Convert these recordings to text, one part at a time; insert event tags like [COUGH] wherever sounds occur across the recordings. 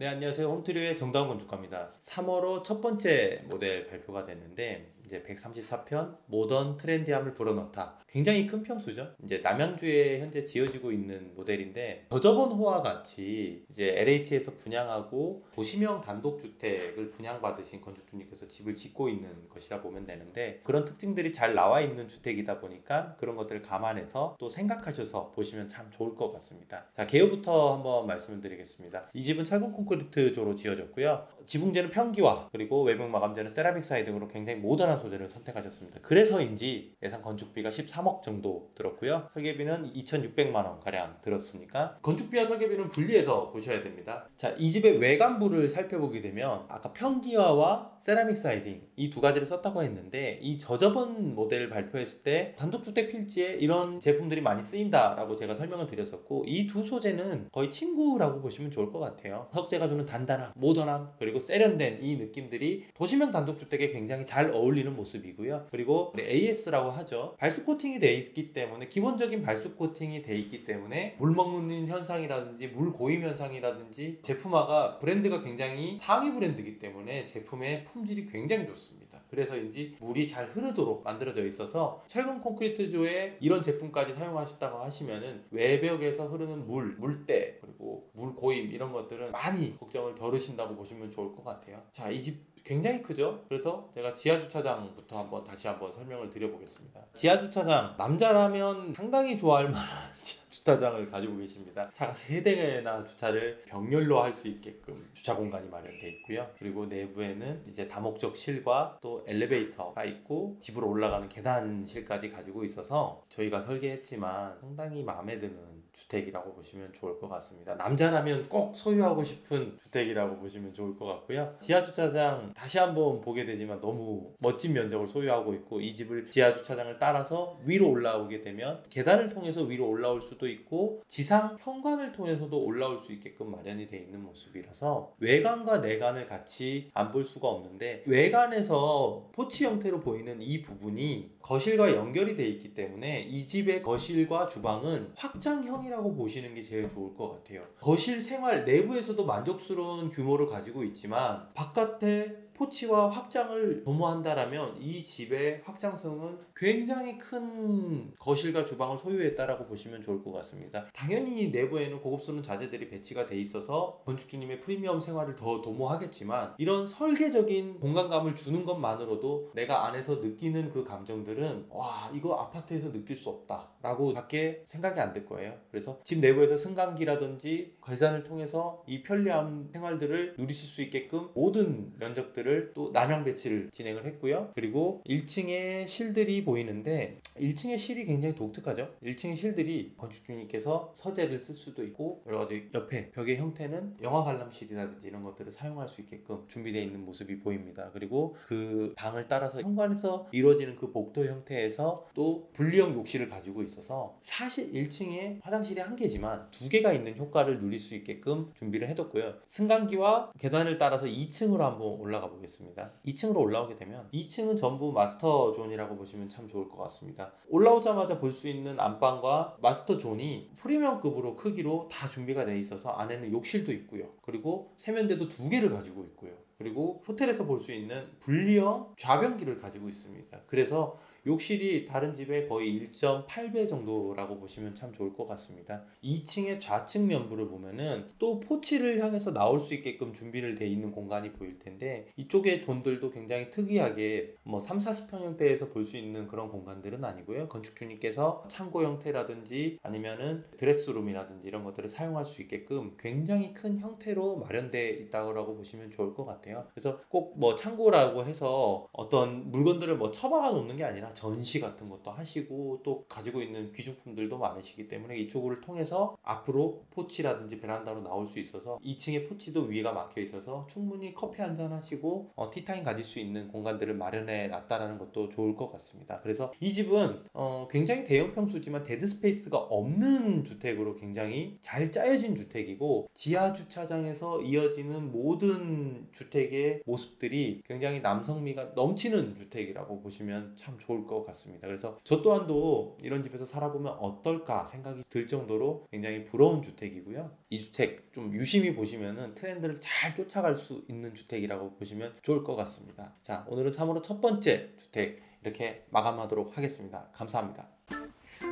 네, 안녕하세요. 홈트리오의 정다운 건축가입니다. 3월호 첫 번째 모델 발표가 됐는데 이제 134편 모던 트렌디함을 불어넣다. 굉장히 큰 평수죠. 이제 남양주에 현재 지어지고 있는 모델인데 저저번 호와 같이 이제 LH에서 분양하고 도시명 단독주택을 분양받으신 건축주님께서 집을 짓고 있는 것이라 보면 되는데 그런 특징들이 잘 나와 있는 주택이다 보니까 그런 것들을 감안해서 또 생각하셔서 보시면 참 좋을 것 같습니다. 자, 개요부터 한번 말씀을 드리겠습니다. 이 집은 철근 콘 크리트조로 지어졌고요. 지붕재는 평기화 그리고 외벽 마감재는 세라믹 사이 등으로 굉장히 모던한 소재를 선택하셨습니다. 그래서인지 예상 건축비가 13억 정도 들었고요. 설계비는 2,600만 원 가량 들었으니까 건축비와 설계비는 분리해서 보셔야 됩니다. 자, 이 집의 외관부를 살펴보게 되면 아까 평기화와 세라믹 사이딩 이 두 가지를 썼다고 했는데 이 저저번 모델 발표했을 때 단독주택 필지에 이런 제품들이 많이 쓰인다라고 제가 설명을 드렸었고 이 두 소재는 거의 친구라고 보시면 좋을 것 같아요. 석재 가 주는 단단함, 모던함 그리고 세련된 이 느낌들이 도시명 단독주택에 굉장히 잘 어울리는 모습이고요. 그리고 AS라고 하죠. 발수 코팅이 돼 있기 때문에 기본적인 발수 코팅이 돼 있기 때문에 물 먹는 현상이라든지 물 고임 현상이라든지 제품화가 브랜드가 굉장히 상위 브랜드이기 때문에 제품의 품질이 굉장히 좋습니다. 그래서인지 물이 잘 흐르도록 만들어져 있어서 철근 콘크리트조에 이런 제품까지 사용하셨다고 하시면은 외벽에서 흐르는 물, 물때 그리고 물 고임 이런 것들은 많이 걱정을 덜으신다고 보시면 좋을 것 같아요. 자, 이 집 굉장히 크죠? 그래서 제가 지하 주차장부터 한번 다시 한번 설명을 드려보겠습니다. 지하 주차장 남자라면 상당히 좋아할 만한 [LAUGHS] 주차장을 가지고 계십니다. 차가 세 대나 주차를 병렬로 할 수 있게끔 주차 공간이 마련되어 있고요. 그리고 내부에는 이제 다목적 실과 또 엘리베이터가 있고 집으로 올라가는 계단실까지 가지고 있어서 저희가 설계했지만 상당히 마음에 드는 주택이라고 보시면 좋을 것 같습니다. 남자라면 꼭 소유하고 싶은 주택이라고 보시면 좋을 것 같고요. 지하 주차장 다시 한번 보게 되지만 너무 멋진 면적을 소유하고 있고 이 집을 지하 주차장을 따라서 위로 올라오게 되면 계단을 통해서 위로 올라올 수도 있고 지상 현관을 통해서도 올라올 수 있게끔 마련이 되어 있는 모습이라서 외관과 내관을 같이 안 볼 수가 없는데 외관에서 포치 형태로 보이는 이 부분이 거실과 연결이 되어 있기 때문에 이 집의 거실과 주방은 확장형이 라고 보시는 게 제일 좋을 것 같아요. 거실 생활 내부에서도 만족스러운 규모를 가지고 있지만 바깥에 포치와 확장을 도모한다라면 이 집의 확장성은 굉장히 큰 거실과 주방을 소유했다라고 보시면 좋을 것 같습니다. 당연히 내부에는 고급스러운 자재들이 배치가 돼 있어서 건축주님의 프리미엄 생활을 더 도모하겠지만 이런 설계적인 공간감을 주는 것만으로도 내가 안에서 느끼는 그 감정들은 와 이거 아파트에서 느낄 수 없다라고 밖에 생각이 안 들 거예요. 그래서 집 내부에서 승강기라든지 계산을 통해서 이 편리함 생활들을 누리실 수 있게끔 모든 면적들을 또 남양 배치를 진행을 했고요. 그리고 1층에 실들이 보이는데 1층의 실이 굉장히 독특하죠. 1층의 실들이 건축주님께서 서재를 쓸 수도 있고 여러 가지 옆에 벽의 형태는 영화 관람실이라든지 이런 것들을 사용할 수 있게끔 준비되어 있는 모습이 보입니다. 그리고 그 방을 따라서 현관에서 이루어지는 그 복도 형태에서 또 분리형 욕실을 가지고 있어서 사실 1층에 화장실이 한 개지만 두 개가 있는 효과를 누릴 수 있게끔 준비를 해뒀고요. 승강기와 계단을 따라서 2층으로 한번 올라가 보겠습니다. 2층으로 올라오게 되면 2층은 전부 마스터 존이라고 보시면 참 좋을 것 같습니다. 올라오자마자 볼 수 있는 안방과 마스터 존이 프리미엄급으로 크기로 다 준비가 되어 있어서 안에는 욕실도 있고요. 그리고 세면대도 두 개를 가지고 있고요. 그리고 호텔에서 볼 수 있는 분리형 좌변기를 가지고 있습니다. 그래서 욕실이 다른 집의 거의 1.8배 정도라고 보시면 참 좋을 것 같습니다. 2층의 좌측 면부를 보면은 또 포치를 향해서 나올 수 있게끔 준비를 돼 있는 공간이 보일 텐데 이쪽의 존들도 굉장히 특이하게 뭐 3, 40평형대에서 볼 수 있는 그런 공간들은 아니고요. 건축주님께서 창고 형태라든지 아니면은 드레스룸이라든지 이런 것들을 사용할 수 있게끔 굉장히 큰 형태로 마련되어 있다고 보시면 좋을 것 같아요. 그래서 꼭 뭐 창고라고 해서 어떤 물건들을 뭐 처박아 놓는 게 아니라 전시 같은 것도 하시고 또 가지고 있는 귀중품들도 많으시기 때문에 이쪽을 통해서 앞으로 포치라든지 베란다로 나올 수 있어서 2층에 포치도 위에가 막혀 있어서 충분히 커피 한 잔 하시고 어, 티타임 가질 수 있는 공간들을 마련해 놨다라는 것도 좋을 것 같습니다. 그래서 이 집은 어, 굉장히 대형 평수지만 데드 스페이스가 없는 주택으로 굉장히 잘 짜여진 주택이고 지하 주차장에서 이어지는 모든 주택의 모습들이 굉장히 남성미가 넘치는 주택이라고 보시면 참 좋을 것것 같습니다. 그래서 저 또한도 이런 집에서 살아보면 어떨까 생각이 들 정도로 굉장히 부러운 주택이고요. 이 주택 좀 유심히 보시면은 트렌드를 잘 쫓아갈 수 있는 주택이라고 보시면 좋을 것 같습니다. 자, 오늘은 참으로 첫 번째 주택 이렇게 마감하도록 하겠습니다. 감사합니다.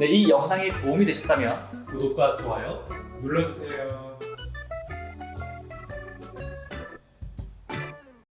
네, 이 영상이 도움이 되셨다면 구독과 좋아요 눌러주세요.